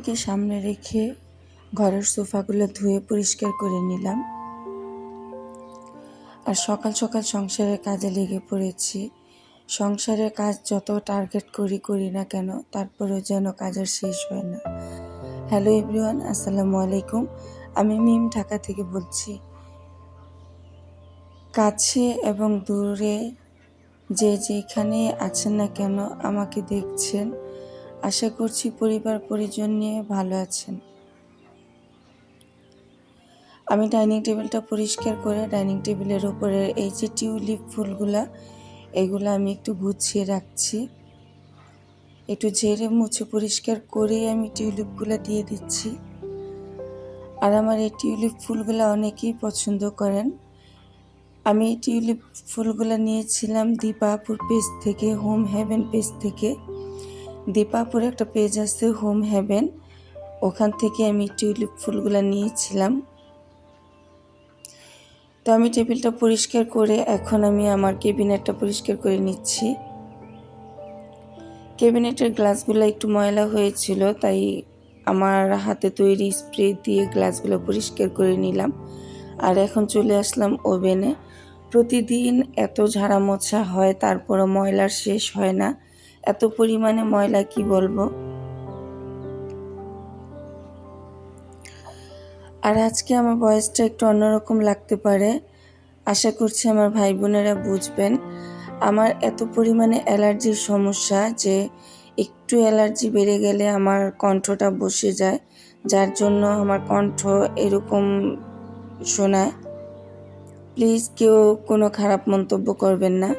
কোরবানিকে সামনে রেখে ঘরের সোফাগুলো ধুয়ে পরিষ্কার করে নিলাম। আর সকাল সকাল সংসারের কাজে লেগে পড়েছি। সংসারের কাজ যত টার্গেট করি করি না কেন, তারপরেও যেন কাজের শেষ হয় না। হ্যালো এভরিওয়ান আসসালামু আলাইকুম। আমি মিম ঢাকা থেকে বলছি। কাছে এবং দূরে যে যেখানে আছেন না কেন, আমাকে দেখছেন। আশা করছি পরিবার পরিজন নিয়ে ভালো আছেন। আমি ডাইনিং টেবিলটা পরিষ্কার করে ডাইনিং টেবিলের উপরে এই যে টিউলিপ ফুলগুলা, এগুলো আমি একটু গুছিয়ে রাখছি। একটু ঝেড়ে মুছে পরিষ্কার করে আমি টিউলিপগুলো দিয়ে দিচ্ছি। আর আমার এই টিউলিপ ফুলগুলো অনেকেই পছন্দ করেন। আমি এই টিউলিপ ফুলগুলো নিয়েছিলাম দীপাপুর পেজ থেকে, হোম হেভেন পেজ থেকে। দীপাপুরে একটা পেজ আছে হোম হেভেন ওখান থেকে আমি টিউলিপ ফুলগুলো নিয়েছিলাম। তো আমি টেবিলটা পরিষ্কার করে এখন আমি আমার কেবিনেটটা পরিষ্কার করে নিচ্ছি। কেবিনেটের গ্লাসগুলো একটু ময়লা হয়েছিল, তাই আমার হাতে তৈরি স্প্রে দিয়ে গ্লাসগুলো পরিষ্কার করে নিলাম। আর এখন চলে আসলাম ওভেনে প্রতিদিন এত ঝাড়া মোছা হয়, তারপরও ময়লার শেষ হয় না। এত পরিমাণে ময়লা কি বলব? আর আজকে আমার বয়সটা একটু অন্যরকম লাগতে পারে। আশা করছি আমার ভাই বোনেরা বুঝবেন, আমার এত পরিমাণে অ্যালার্জির সমস্যা যে একটু অ্যালার্জি বেড়ে গেলে আমার কণ্ঠটা বসে যায়, যার জন্য আমার কণ্ঠ এরকম শোনায়। প্লিজ কেউ কোনো খারাপ মন্তব্য করবেন না।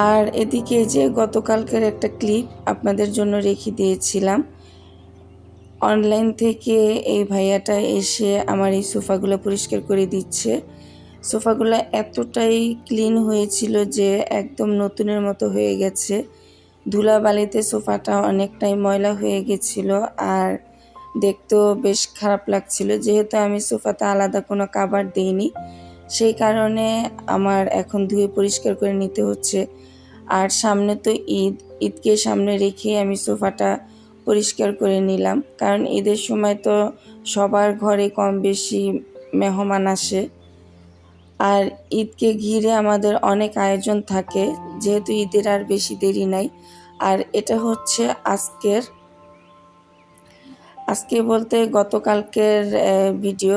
আর এদিকে যে গতকালকের একটা ক্লিপ আপনাদের জন্য রেখে দিয়েছিলাম। অনলাইন থেকে এই ভাইয়াটা এসে আমার এই সোফাগুলো পরিষ্কার করে দিচ্ছে। সোফাগুলো এতটাই ক্লিন হয়েছিল যে একদম নতুনের মতো হয়ে গেছে। ধুলাবালিতে সোফাটা অনেকটাই ময়লা হয়ে গেছিল আর দেখতেও বেশ খারাপ লাগছিল। যেহেতু আমি সোফাতে আলাদা কোনো কাবার দিইনি, সেই কারণে আমার এখন ধুয়ে পরিষ্কার করে নিতে হচ্ছে। আর সামনে তো ঈদ, ঈদকে সামনে রেখে আমি সোফাটা পরিষ্কার করে নিলাম। কারণ ঈদের সময় তো সবার ঘরে কম বেশি মেহমান আসে। আর ঈদকে ঘিরে আমাদের অনেক আয়োজন থাকে, যেহেতু ঈদের আর বেশি দেরি নাই। আর এটা হচ্ছে আজকের, আজকে বলতে গতকালকের ভিডিও।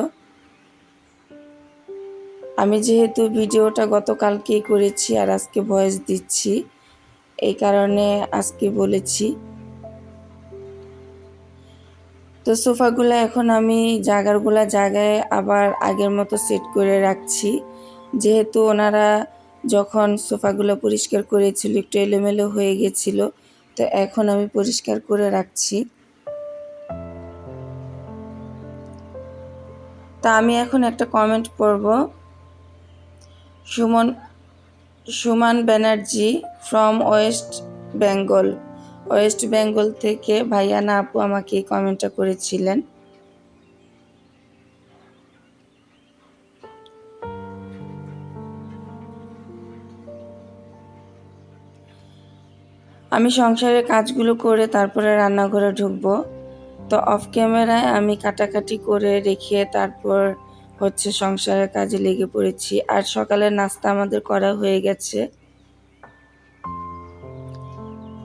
আমি যেহেতু ভিডিওটা গতকালকেই করেছি আর আজকে ভয়েস দিচ্ছি, এই কারণে আজকে বলেছি। তো সোফাগুলো এখন আমি জায়গাগুলা জায়গায় আবার আগের মতো সেট করে রাখছি। যেহেতু ওনারা যখন সোফাগুলো পরিষ্কার করেছিল, একটু এলোমেলো হয়ে গেছিল, তো এখন আমি পরিষ্কার করে রাখছি। তা আমি এখন একটা কমেন্ট করব Suman, Suman Banerjee from West Bengal West Bengal থেকে ভাইয়া না আপু আমাকে কমেন্টটা করেছিলেন। আমি সংসারের কাজগুলো করে তারপরে রান্নাঘরে ঢুকবো। তো অফ ক্যামেরায় আমি কাটাকাটি করে রেখে তারপর হচ্ছে সংসারের কাজে লেগে পড়েছি। আর সকালের নাস্তা আমাদের করা হয়ে গেছে।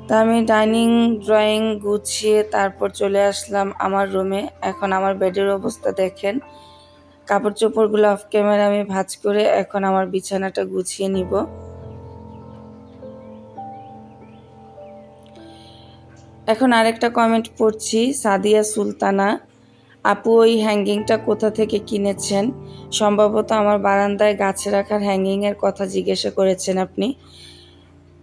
তা আমি ডাইনিং, ড্রয়িং গুছিয়ে তারপর চলে আসলাম আমার রুমে এখন আমার বেডের অবস্থা দেখেন। কাপড় চোপড়গুলো অফ ক্যামেরা আমি ভাজ করে এখন আমার বিছানাটা গুছিয়ে নিব। এখন আরেকটা কমেন্ট পড়ছি, সাদিয়া সুলতানা। আপু, ওই হ্যাঙ্গিংটা কোথা থেকে কিনেছেন? সম্ভবত আমার বারান্দায় গাছে রাখার হ্যাঙ্গিংয়ের কথা জিজ্ঞাসা করেছেন আপনি।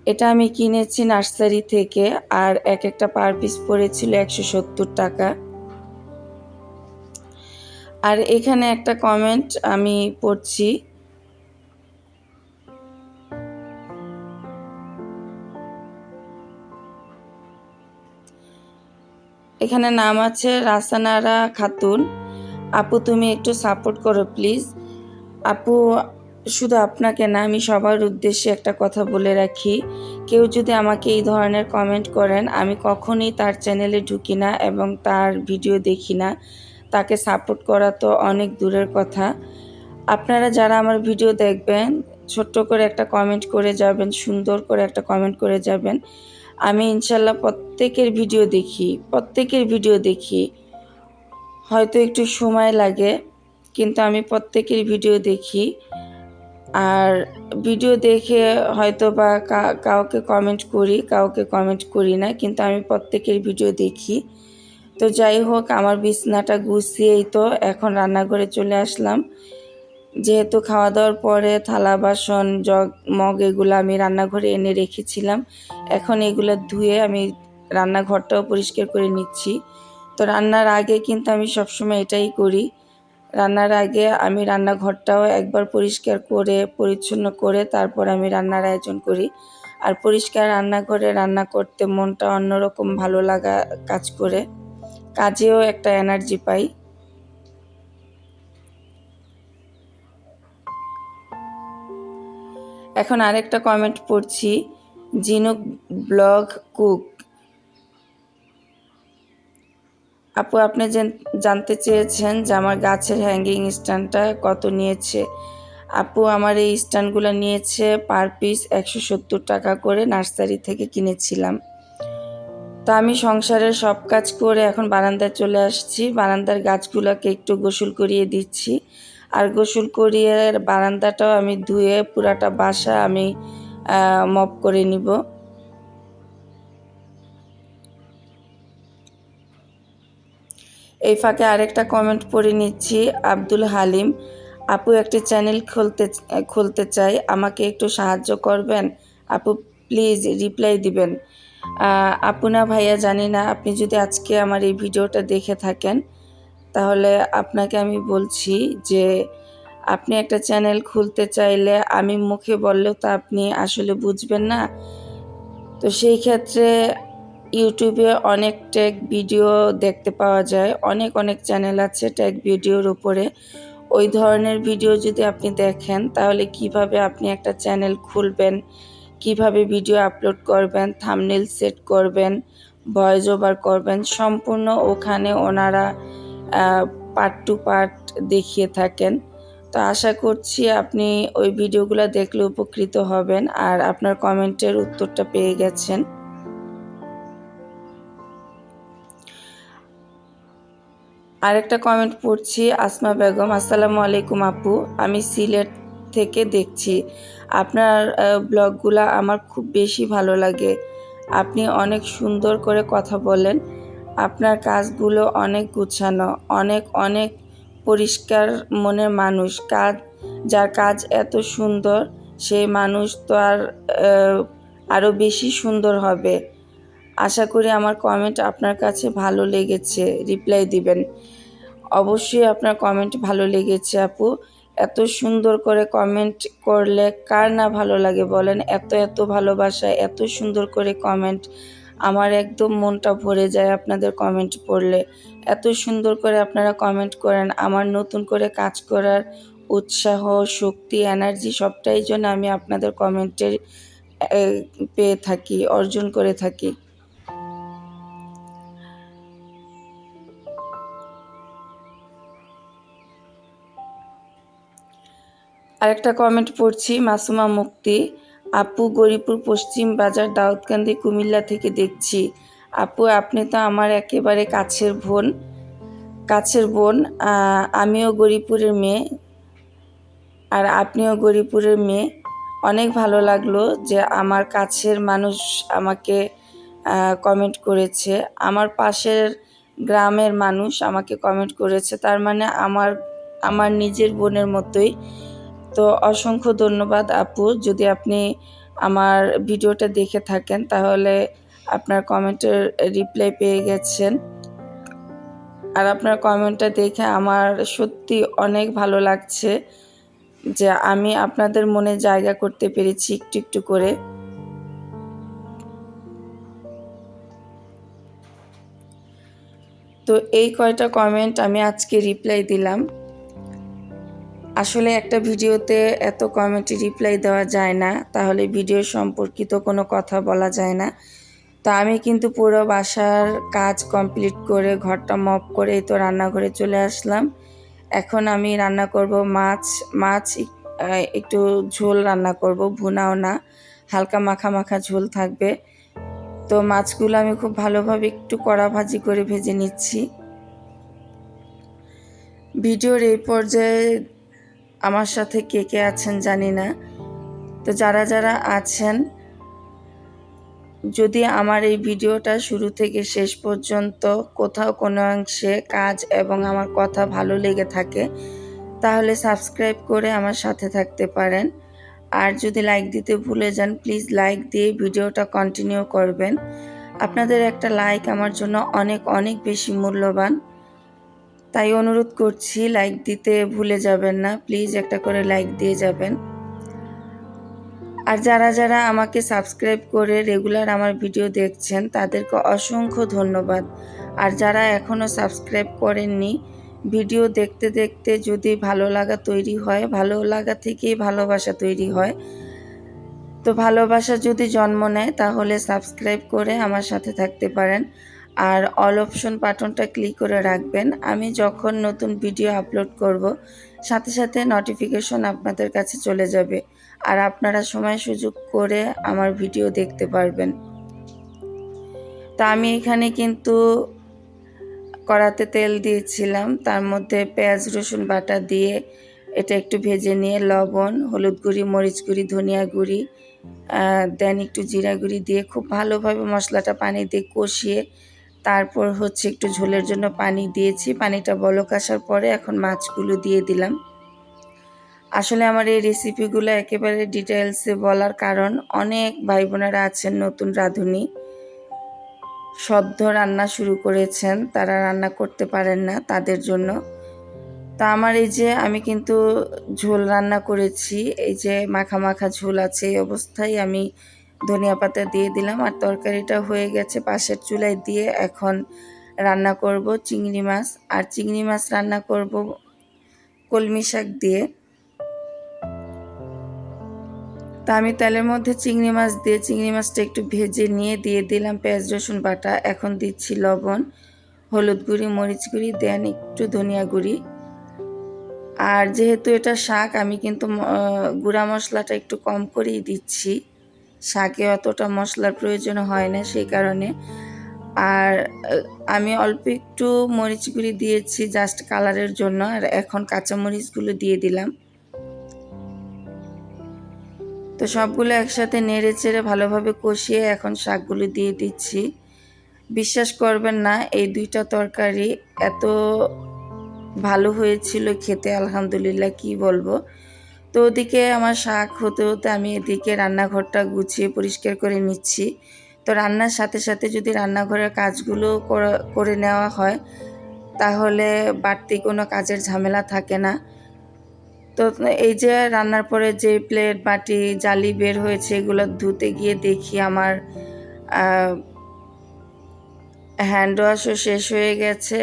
এটা আমি কিনেছি নার্সারি থেকে, আর এক একটা পার পিস পড়েছিল একশো সত্তর টাকা। আর এখানে একটা কমেন্ট আমি পড়ছি এখানে নাম আছে রাসানারা খাতুন। আপু, তুমি একটু সাপোর্ট করো প্লিজ আপু, শুধু আপনাকে না, আমি সবার উদ্দেশ্যে একটা কথা বলে রাখি। কেউ যদি আমাকে এই ধরনের কমেন্ট করেন, আমি কখনই তার চ্যানেলে ঢুকি না এবং তার ভিডিও দেখি না। তাকে সাপোর্ট করা তো অনেক দূরের কথা। আপনারা যারা আমার ভিডিও দেখবেন, ছোট্ট করে একটা কমেন্ট করে যাবেন, সুন্দর করে একটা কমেন্ট করে যাবেন। আমি ইনশাল্লাহ প্রত্যেকের ভিডিও দেখি, প্রত্যেকের ভিডিও দেখি। হয়তো একটু সময় লাগে, কিন্তু আমি প্রত্যেকের ভিডিও দেখি। আর ভিডিও দেখে হয়তো বা কাউকে কমেন্ট করি, কাউকে কমেন্ট করি না, কিন্তু আমি প্রত্যেকের ভিডিও দেখি। তো যাই হোক, আমার বিছনাটা গুছিয়েই তো এখন রান্নাঘরে চলে আসলাম। যেহেতু খাওয়া দাওয়ার পরে থালা, বাসন, জগ, মগ এগুলো আমি রান্নাঘরে এনে রেখেছিলাম। এখন এগুলো ধুয়ে আমি রান্নাঘরটাও পরিষ্কার করে নিচ্ছি। তো রান্নার আগে কিন্তু আমি সবসময় এটাই করি। রান্নার আগে আমি রান্নাঘরটাও একবার পরিষ্কার করে, পরিচ্ছন্ন করে তারপর আমি রান্নার আয়োজন করি। আর পরিষ্কার রান্নাঘরে রান্না করতে মনটা অন্যরকম ভালো লাগা কাজ করে। কাজেও একটা এনার্জি পাই। এখন আরেকটা কমেন্ট পড়ছি, জিনুক ব্লগ কুক। আপু, আপনি জানতে চেয়েছেন যে আমার গাছের হ্যাঙ্গিং স্ট্যান্ডটা কত নিয়েছে? আপু, আমার এই স্ট্যান্ডগুলো নিয়েছে পার পিস একশো সত্তর টাকা করে নার্সারি থেকে কিনেছিলাম। তো আমি সংসারের সব কাজ করে এখন বারান্দায় চলে আসছি। বারান্দার গাছগুলোকে একটু গোসল করিয়ে দিচ্ছি। আর গোসল করিয়ে বারান্দাটাও আমি ধুয়ে পুরাটা বাসা আমি মপ করে নিব। এই ফাঁকে আরেকটা কমেন্ট পড়ে নিচ্ছি, আব্দুল হালিম, আপু একটি চ্যানেল খুলতে খুলতে চাই, আমাকে একটু সাহায্য করবেন? আপু প্লিজ রিপ্লাই দিবেন। আপু না ভাইয়া, জানি না। আপনি যদি আজকে আমার এই ভিডিওটা দেখে থাকেন তাহলে আপনাকে আমি বলছি যে আপনি একটা চ্যানেল খুলতে চাইলে আমি মুখে বললেও তো আপনি আসলে বুঝবেন না। তো সেই ক্ষেত্রে ইউটিউবে অনেক টেক ভিডিও দেখতে পাওয়া যায়, অনেক অনেক চ্যানেল আছে টেক ভিডিওর উপরে। ওই ধরনের ভিডিও যদি আপনি দেখেন, তাহলে কীভাবে আপনি একটা চ্যানেল খুলবেন, কীভাবে ভিডিও আপলোড করবেন থামনেল সেট করবেন ভয়েস ওভার করবেন, সম্পূর্ণ ওখানে ওনারা পার্ট টু পার্ট দেখিয়ে থাকেন। তো আশা করছি আপনি ওই ভিডিওগুলো দেখলে উপকৃত হবেন আর আপনার কমেন্টের উত্তরটা পেয়ে গেছেন। আরেকটা কমেন্ট পড়ছি, আসমা বেগম, আসসালামু আলাইকুম আপু, আমি সিলেট থেকে দেখছি। আপনার ব্লগগুলো আমার খুব বেশি ভালো লাগে। আপনি অনেক সুন্দর করে কথা বলেন। আপনার কাজগুলো অনেক গুছানো, অনেক অনেক পরিষ্কার মনের মানুষ। কাজ, যার কাজ এত সুন্দর, সেই মানুষ তো আর আরও বেশি সুন্দর হবে। আশা করি আমার কমেন্ট আপনার কাছে ভালো লেগেছে রিপ্লাই দিবেন। অবশ্যই আপনার কমেন্ট ভালো লেগেছে আপু। এত সুন্দর করে কমেন্ট করলে কার না ভালো লাগে বলেন? এত এত ভালোবাসা, এত সুন্দর করে কমেন্ট আমার একদম মনটা ভরে যায় আপনাদের কমেন্ট পড়লে। এত সুন্দর করে আপনারা কমেন্ট করেন, আমার নতুন করে কাজ করার উৎসাহ, শক্তি এনার্জি সবটাই জন্য আমি আপনাদের কমেন্টের পেয়ে থাকি, অর্জন করে থাকি। আরেকটা কমেন্ট পড়ছি, মাসুমা মুক্তি। আপু গরিপুর পশ্চিম বাজার দাউদকান্দি কুমিল্লা থেকে দেখছি। আপু, আপনি তো আমার একেবারে কাছের বোন কাছের বোন। আমিও গরিপুরের মেয়ে আর আপনিও গরিপুরের মেয়ে। অনেক ভালো লাগল যে আমার কাছের মানুষ আমাকে কমেন্ট করেছে। আমার পাশের গ্রামের মানুষ আমাকে কমেন্ট করেছে। তার মানে আমার আমার নিজের বোনের মতোই তো অসংখ্য ধন্যবাদ আপু। যদি আপনি আমার ভিডিওটা দেখে থাকেন, তাহলে আপনার কমেন্টের রিপ্লাই পেয়ে গেছেন। আর আপনার কমেন্টটা দেখে আমার সত্যি অনেক ভালো লাগছে যে আমি আপনাদের মনে জায়গা করতে পেরেছি একটু একটু করে। তো এই কয়টা কমেন্ট আমি আজকে রিপ্লাই দিলাম। আসলে একটা ভিডিওতে এত কমেন্টে রিপ্লাই দেওয়া যায় না, তাহলে ভিডিও সম্পর্কিত কোনো কথা বলা যায় না। তো আমি কিন্তু পুরো বাসার কাজ কমপ্লিট করে, ঘরটা মপ করে তো রান্নাঘরে চলে আসলাম। এখন আমি রান্না করব মাছ মাছ একটু ঝোল রান্না করব, ভুনাও না, হালকা মাখা মাখা ঝোল থাকবে। তো মাছগুলো আমি খুব ভালোভাবে একটু কড়া ভাজি করে ভেজে নিচ্ছি। ভিডিওর এই পর্যায়ে আমার সাথে কে কে আছেন জানি না। তো যারা যারা আছেন, যদি আমার এই ভিডিওটা শুরু থেকে শেষ পর্যন্ত কোথাও কোনো অংশে কাজ এবং আমার কথা ভালো লেগে থাকে, তাহলে সাবস্ক্রাইব করে আমার সাথে থাকতে পারেন। আর যদি লাইক দিতে ভুলে যান, প্লিজ লাইক দিয়ে ভিডিওটা কন্টিনিউ করবেন। আপনাদের একটা লাইক আমার জন্য অনেক অনেক বেশি মূল্যবান। তাই অনুরোধ করছি লাইক দিতে ভুলে যাবেন না। প্লিজ একটা করে লাইক দিয়ে যাবেন। আর যারা যারা আমাকে সাবস্ক্রাইব করে রেগুলার আমার ভিডিও দেখছেন, তাদেরকে অসংখ্য ধন্যবাদ। আর যারা এখনও সাবস্ক্রাইব করেননি ভিডিও দেখতে দেখতে যদি ভালো লাগা তৈরি হয়, ভালো লাগা থেকেই ভালোবাসা তৈরি হয়। তো ভালোবাসা যদি জন্ম নেয়, তাহলে সাবস্ক্রাইব করে আমার সাথে থাকতে পারেন। আর অল অপশন বাটনটা ক্লিক করে রাখবেন। আমি যখন নতুন ভিডিও আপলোড করব, সাথে সাথে নোটিফিকেশন আপনাদের কাছে চলে যাবে। আর আপনারা সময় সুযোগ করে আমার ভিডিও দেখতে পারবেন। তা আমি এখানে কিন্তু কড়াতে তেল দিয়েছিলাম। তার মধ্যে পেঁয়াজ, রসুন বাটা দিয়ে এটা একটু ভেজে নিয়ে লবণ, হলুদ গুঁড়ি, মরিচ গুঁড়ি, ধনিয়া গুঁড়ি দেন একটু জিরা গুঁড়ি দিয়ে খুব ভালোভাবে মশলাটা পানি দিয়ে কষিয়ে তারপর হচ্ছে একটু ঝোলের জন্য পানি দিয়েছি। পানিটা বলক আসার পরে এখন মাছগুলো দিয়ে দিলাম। আসলে আমার এই রেসিপিগুলো একেবারে ডিটেলসে বলার কারণ অনেক ভাই বোনেরা আছেন নতুন রাঁধুনি। সদ্য রান্না শুরু করেছেন, তারা রান্না করতে পারেন না তাদের জন্য। তা আমার এই যে আমি কিন্তু ঝোল রান্না করেছি, এই যে মাখা মাখা ঝোল আছে এই অবস্থায় আমি ধনিয়া পাতা দিয়ে দিলাম আর তরকারিটা হয়ে গেছে পাশের চুলায় দিয়ে এখন রান্না করব চিংড়ি মাছ। আর চিংড়ি মাছ রান্না করব কলমি শাক দিয়ে। তা আমি তেলের মধ্যে চিংড়ি মাছ দিয়ে চিংড়ি মাছটা একটু ভেজে নিয়ে দিয়ে দিলাম পেঁয়াজ, রসুন বাটা। এখন দিচ্ছি লবণ, হলুদ গুঁড়ি, মরিচ গুঁড়ি, দেন একটু ধনিয়া গুঁড়ি। আর যেহেতু এটা শাক, আমি কিন্তু গুঁড়া মশলাটা একটু কম করেই দিচ্ছি। শাকে অতটা মশলার প্রয়োজন হয় না সেই কারণে। আর আমি অল্প একটু মরিচ গুঁড়ি দিয়েছি জাস্ট কালারের জন্য, আর এখন কাঁচা মরিচগুলো দিয়ে দিলাম। তো সবগুলো একসাথে নেড়ে চেড়ে ভালোভাবে কষিয়ে এখন শাকগুলো দিয়ে দিচ্ছি। বিশ্বাস করবেন না, এই দুইটা তরকারি এত ভালো হয়েছিল খেতে, আলহামদুলিল্লাহ, কি বলব? তো ওদিকে আমার শাক হতে হতে আমি এদিকে রান্নাঘরটা গুছিয়ে পরিষ্কার করে নিচ্ছি। তো রান্নার সাথে সাথে যদি রান্নাঘরের কাজগুলো করে নেওয়া হয়, তাহলে বাড়তি কোনো কাজের ঝামেলা থাকে না। তো এই যে রান্নার পরে যে প্লেট বাটি, জালি বের হয়েছে, এগুলো ধুতে গিয়ে দেখি আমার হ্যান্ড ওয়াশও শেষ হয়ে গেছে।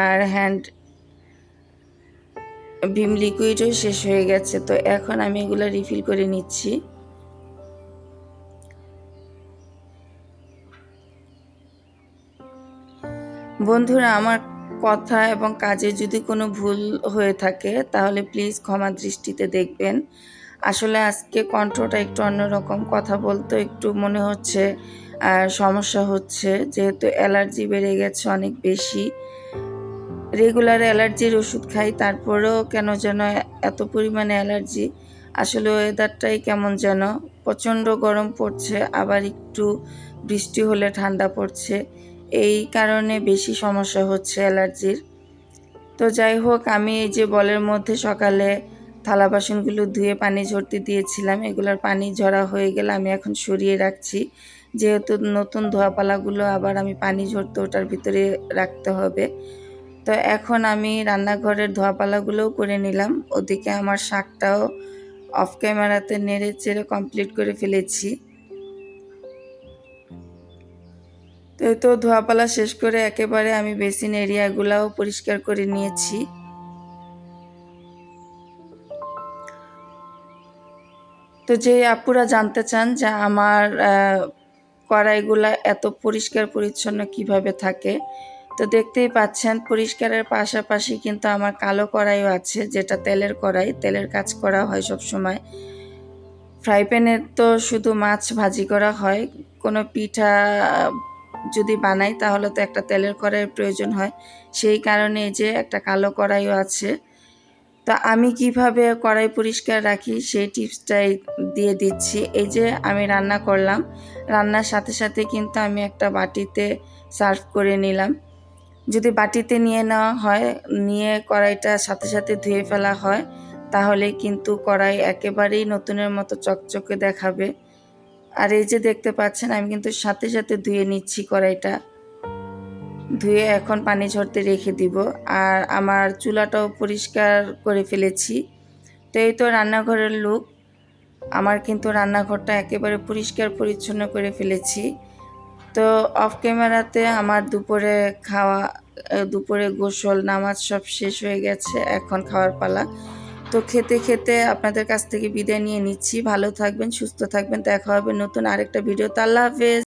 আর হ্যান্ড ভিম লিকুইডও শেষ হয়ে গেছে, তো এখন আমি এগুলো রিফিল করে নিচ্ছি। বন্ধুরা, আমার কথা এবং কাজে যদি কোনো ভুল হয়ে থাকে, তাহলে প্লিজ ক্ষমা দৃষ্টিতে দেখবেন। আসলে আজকে কণ্ঠটা একটু অন্যরকম কথা বলতে একটু মনে হচ্ছে সমস্যা হচ্ছে, যেহেতু অ্যালার্জি বেড়ে গেছে অনেক বেশি। রেগুলার অ্যালার্জির ওষুধ খাই, তারপরেও কেন যেন এত পরিমাণে অ্যালার্জি? আসলে ওয়েদারটাই কেমন যেন? প্রচণ্ড গরম পড়ছে, আবার একটু বৃষ্টি হলে ঠান্ডা পড়ছে। এই কারণে বেশি সমস্যা হচ্ছে অ্যালার্জির। তো যাই হোক, আমি এই যে বলের মধ্যে সকালে থালা বাসনগুলো ধুয়ে পানি ঝরতে দিয়েছিলাম, এগুলোর পানি ঝরা হয়ে গেলে আমি এখন সরিয়ে রাখছি। যেহেতু নতুন ধোয়াপালাগুলো আবার আমি পানি ঝরতে ওটার ভিতরে রাখতে হবে। তো এখন আমি রান্নাঘরের ধোয়াপালাগুলোও করে নিলাম। ওদিকে আমার শাকটাও অফ ক্যামেরাতে নেড়ে চেড়ে কমপ্লিট করে ফেলেছি। তো তো ধোয়াপালা শেষ করে একেবারে আমি বেসিন এরিয়াগুলাও পরিষ্কার করে নিয়েছি। তো যে আপুরা জানতে চান যে আমার কড়াইগুলা এত পরিষ্কার পরিচ্ছন্ন কীভাবে থাকে তো দেখতেই পাচ্ছেন, পরিষ্কারের পাশাপাশি কিন্তু আমার কালো কড়াইও আছে, যেটা তেলের কড়াই। তেলের কাজ করা হয় সব সময়। ফ্রাই প্যানে তো শুধু মাছ ভাজি করা হয়। কোনো পিঠা যদি বানাই, তাহলে তো একটা তেলের কড়াইয়ের প্রয়োজন হয়। সেই কারণে যে একটা কালো কড়াইও আছে। তো আমি কীভাবে কড়াই পরিষ্কার রাখি, সেই টিপসটাই দিয়ে দিচ্ছি। এই যে আমি রান্না করলাম, রান্নার সাথে সাথে কিন্তু আমি একটা বাটিতে সার্ভ করে নিলাম। যদি বাটিতে নিয়ে নেওয়া হয়, নিয়ে কড়াইটা সাথে সাথে ধুয়ে ফেলা হয়, তাহলে কিন্তু কড়াই একেবারেই নতুনের মতো চকচকে দেখাবে। আর এই যে দেখতে পাচ্ছেন, আমি কিন্তু সাথে সাথে ধুয়ে নিচ্ছি কড়াইটা। ধুয়ে এখন পানি ঝরতে রেখে দিব। আর আমার চুলাটাও পরিষ্কার করে ফেলেছি। তো এই তো রান্নাঘরের লুক আমার কিন্তু রান্নাঘরটা একেবারে পরিষ্কার পরিচ্ছন্ন করে ফেলেছি। তো অফ ক্যামেরাতে আমার দুপুরে খাওয়া দুপুরে গোসল, নামাজ সব শেষ হয়ে গেছে, এখন খাওয়ার পালা। তো খেতে খেতে আপনাদের কাছ থেকে বিদায় নিয়ে নিচ্ছি। ভালো থাকবেন, সুস্থ থাকবেন। দেখা হবে নতুন আরেকটা ভিডিও আল্লাহ হাফেজ।